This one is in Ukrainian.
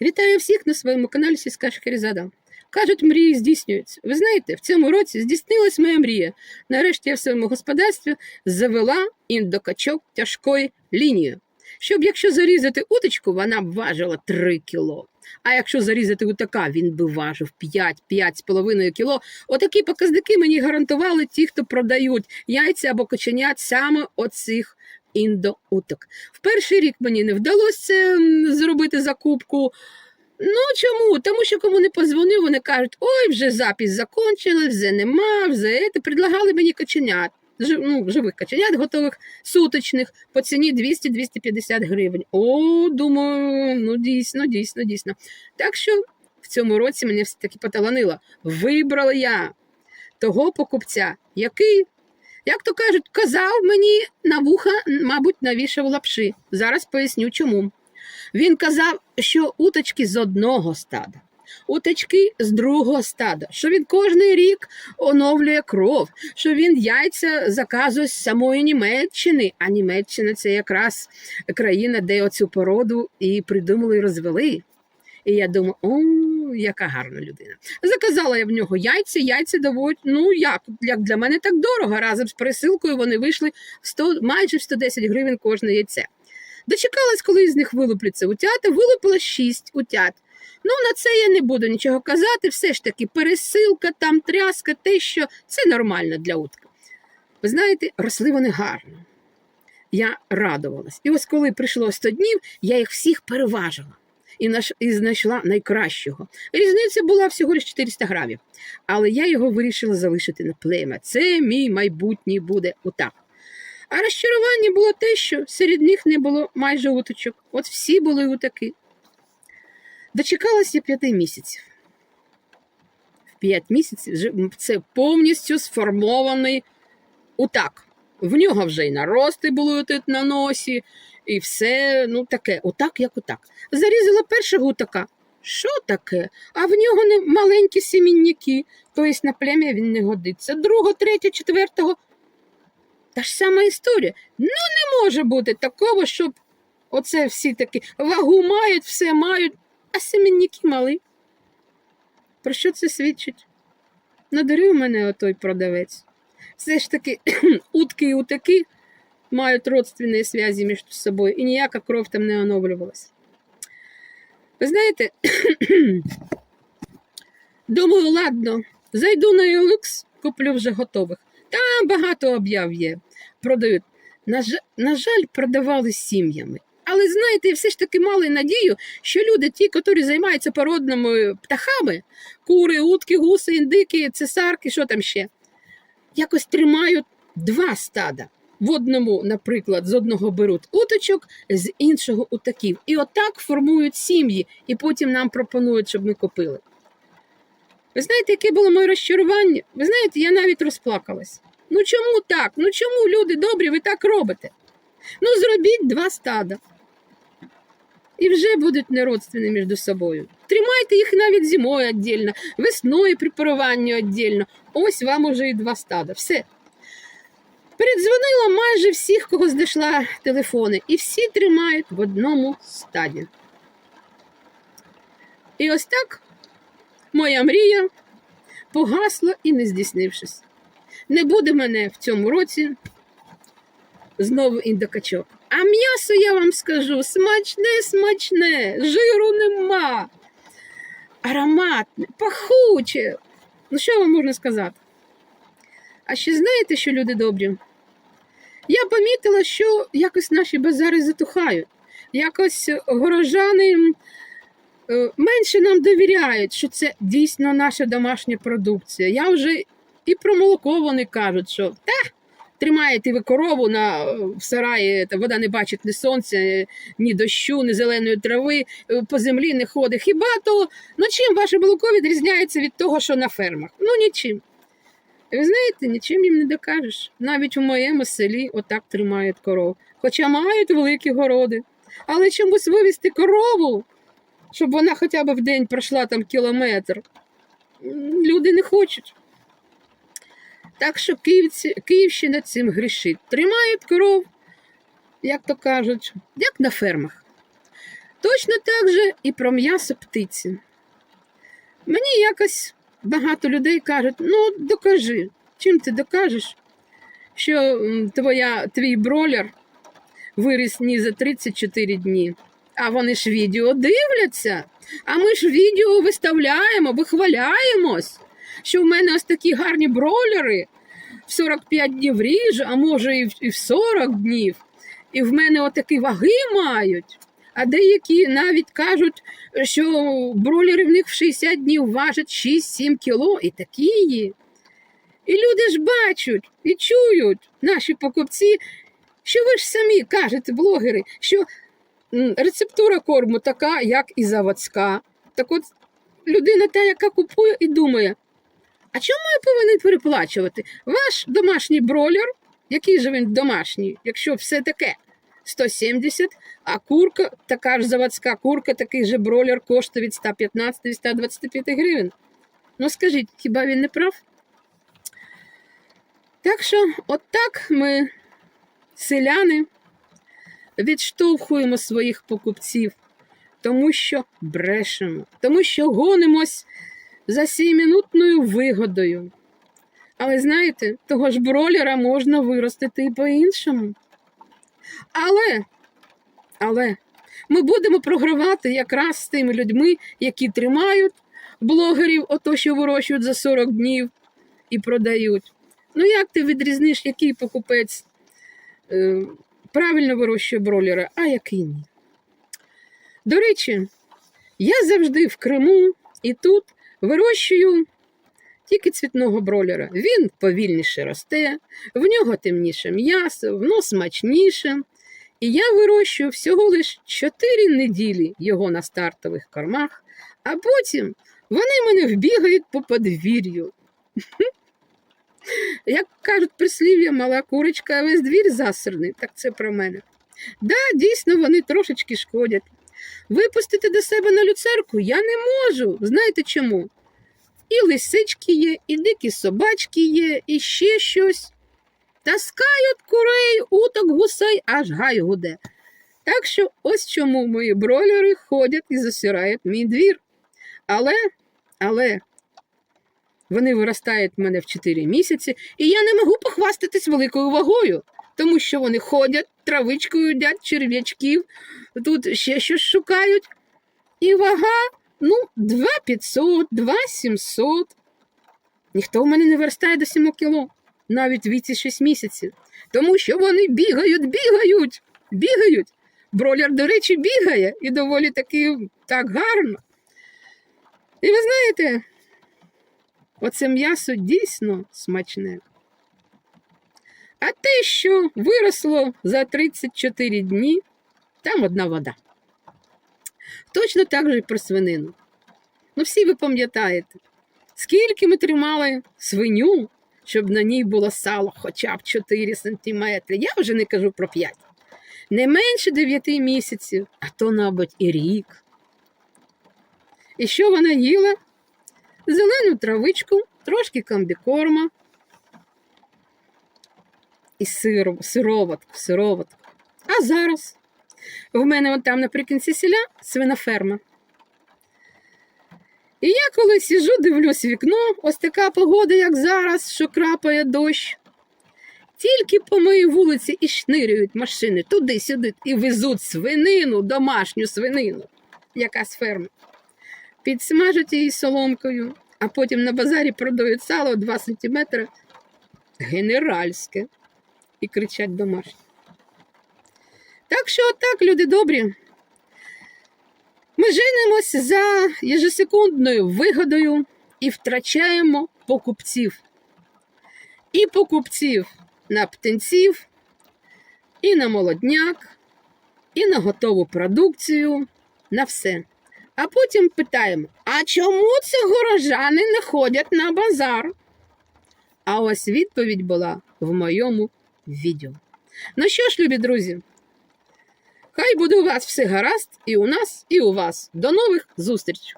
Вітаю всіх на своєму каналі Сільська Шахерезада. Кажуть, мрії здійснюються. Ви знаєте, в цьому році здійснилась моя мрія. Нарешті я в своєму господарстві завела індокачок тяжкої лінії. Щоб якщо зарізати уточку, вона б важила 3 кіло. А якщо зарізати утака, він би важив 5-5,5 кіло. Отакі показники мені гарантували ті, хто продають яйця або коченят саме оцих індоуток. В перший рік мені не вдалося зробити закупку. Ну чому? Тому що кому не позвонив, вони кажуть, ой, вже запис закончили, вже нема, вже це. Предлагали мені коченят. жи- Ну, живих коченят, готових суточних по ціні 200-250 гривень. О, думаю, ну дійсно, дійсно, дійсно. Так що в цьому році мені все-таки поталанило. Вибрала я того покупця, який, як то кажуть, казав мені на вуха, мабуть, навішав лапши. Зараз поясню чому. Він казав, що уточки з одного стада, уточки з другого стада, що він кожний рік оновлює кров, що він яйця заказує з самої Німеччини, а Німеччина це якраз країна, де оцю породу і придумали і розвели. І я думаю, о, яка гарна людина. Заказала я в нього яйця, яйця доволі, ну як, як для мене так дорого. Разом з присилкою вони вийшли 100, майже 110 гривень кожне яйце. Дочекалась, коли з них вилупляться утята, вилупила 6 утят. Ну, на це я не буду нічого казати, все ж таки пересилка, там тряска, те, що це нормально для утки. Ви знаєте, росли вони гарно. Я радувалась. І ось коли прийшло 100 днів, я їх всіх переважила і, знайшла найкращого. Різниця була всього лише 400 грамів. Але я його вирішила залишити на плем'я. Це мій майбутній буде утак. А розчарування було те, що серед них не було майже уточок. От всі були утаки. Дочекалася п'яти місяців. В п'ять місяців це повністю сформований утак. В нього вже й нарости були тут на носі, і все ну таке, отак, як отак. Зарізала першого утака. Що таке? А в нього не маленькі сімінняки, тобто на плем'я він не годиться. Другого, третього, четвертого. Та ж сама історія. Ну, не може бути такого, щоб оце всі такі вагу мають, все мають, а семінники мали. Про що це свідчить? Надарив мене отой продавець. Все ж таки, утки і утаки мають родственні зв'язки між собою, і ніяка кров там не оновлювалась. Ви знаєте, думаю, ладно, зайду на OLX, куплю вже готових. Там багато об'яв є, продають. На, жаль, на жаль, продавали сім'ями. Але знаєте, все ж таки мали надію, що люди, ті, які займаються породними птахами, кури, утки, гуси, індики, цесарки, що там ще, якось тримають два стада. В одному, наприклад, з одного беруть уточок, з іншого утаків. І отак формують сім'ї, і потім нам пропонують, щоб ми купили. Ви знаєте, яке було моє розчарування? Ви знаєте, я навіть розплакалась. Ну чому так? Ну чому люди добрі, ви так робите? Ну, зробіть два стада. І вже будуть неродственні між собою. Тримайте їх навіть зимою віддільно, весною при паруванні віддільно. Ось вам уже і два стада. Все. Передзвонила майже всіх, кого знайшла телефони, і всі тримають в одному стаді. І ось так моя мрія погасла і не здійснившись. Не буде мене в цьому році знову індокачок. А м'ясо, я вам скажу, смачне, смачне, жиру нема. Ароматне, пахуче. Ну, що вам можна сказати? А ще знаєте, що люди добрі? Я помітила, що якось наші базари затухають. Якось горожани е, менше нам довіряють, що це дійсно наша домашня продукція. Я вже і про молоко вони кажуть, що та тримаєте ви корову на в сараї, та вода не бачить ні сонця, ні дощу, ні зеленої трави, е, по землі не ходить. Хіба то ну чим ваше молоко відрізняється від того, що на фермах? Ну нічим. Ви знаєте, нічим їм не докажеш. Навіть у моєму селі отак тримають коров, хоча мають великі городи. Але чомусь вивезти корову, щоб вона хоча б в день пройшла там кілометр, люди не хочуть. Так що Київці, Київщина цим грішить. Тримають коров, як то кажуть, як на фермах. Точно так же і про м'ясо птиці. Мені якось багато людей кажуть: ну, докажи, чим ти докажеш, що твоя, твій бролер виріс ні за 34 дні. А вони ж відео дивляться. А ми ж відео виставляємо, вихваляємось, що в мене ось такі гарні бролери в 45 днів ріжу, а може і в, 40 днів. І в мене отакі ваги мають. А деякі навіть кажуть, що бролери в них в 60 днів важать 6-7 кіло, і такі є. І люди ж бачать і чують, наші покупці, що ви ж самі кажете, блогери, що рецептура корму така, як і заводська. Так от людина та, яка купує і думає, а чому я повинен переплачувати? Ваш домашній бролер, який же він домашній, якщо все таке 170, а курка, така ж заводська курка, такий же бролер коштує від 115 до 125 гривень. Ну скажіть, хіба він не прав? Так що, от так ми, селяни, відштовхуємо своїх покупців, тому що брешемо, тому що гонимось за сімінутною вигодою. Але знаєте, того ж бролера можна виростити і по-іншому. Але, але ми будемо програвати якраз з тими людьми, які тримають блогерів, ото що вирощують за 40 днів і продають. Ну як ти відрізниш, який покупець е, правильно вирощує бролера, а який ні? До речі, я завжди в Криму і тут вирощую тільки цвітного бролера. Він повільніше росте, в нього темніше м'ясо, воно смачніше. І я вирощую всього лише 4 неділі його на стартових кормах, а потім вони мене вбігають по подвір'ю. Як кажуть прислів'я, мала курочка, а весь двір засерний, так це про мене. Да, дійсно, вони трошечки шкодять. Випустити до себе на люцерку я не можу. Знаєте чому? І лисички є, і дикі собачки є, і ще щось. Таскають курей, уток, гусей, аж гай гуде. Так що ось чому мої бройлери ходять і засирають мій двір. Але, але вони виростають в мене в 4 місяці, і я не можу похвастатись великою вагою, тому що вони ходять, травичкою їдять, черв'ячків, тут ще щось шукають. І вага, ну, 2500, 2700. Ніхто в мене не виростає до 7 кіло, навіть віці 6 місяців. Тому що вони бігають, бігають, бігають. Бролер, до речі, бігає і доволі таки так гарно. І ви знаєте, оце м'ясо дійсно смачне. А те, що виросло за 34 дні, там одна вода. Точно так же і про свинину. Ну, всі ви пам'ятаєте, скільки ми тримали свиню, щоб на ній було сало хоча б 4 сантиметри. Я вже не кажу про 5. Не менше 9 місяців, а то, мабуть, і рік. І що вона їла? Зелену травичку, трошки комбікорма і сир, сироватку. А зараз в мене от там наприкінці селя свиноферма. І я коли сіжу, дивлюсь вікно, ось така погода, як зараз, що крапає дощ. Тільки по моїй вулиці і шнирюють машини туди-сюди і везуть свинину, домашню свинину, яка з ферми. Підсмажать її соломкою, а потім на базарі продають сало 2 см генеральське і кричать домашнє. Так що отак, люди добрі. Ми женимось за єжесекундною вигодою і втрачаємо покупців. І покупців на птенців, і на молодняк, і на готову продукцію, на все. А потім питаємо: а чому це горожани не ходять на базар? А ось відповідь була в моєму відео. Ну що ж, любі друзі, хай буде у вас все гаразд і у нас, і у вас. До нових зустрічей!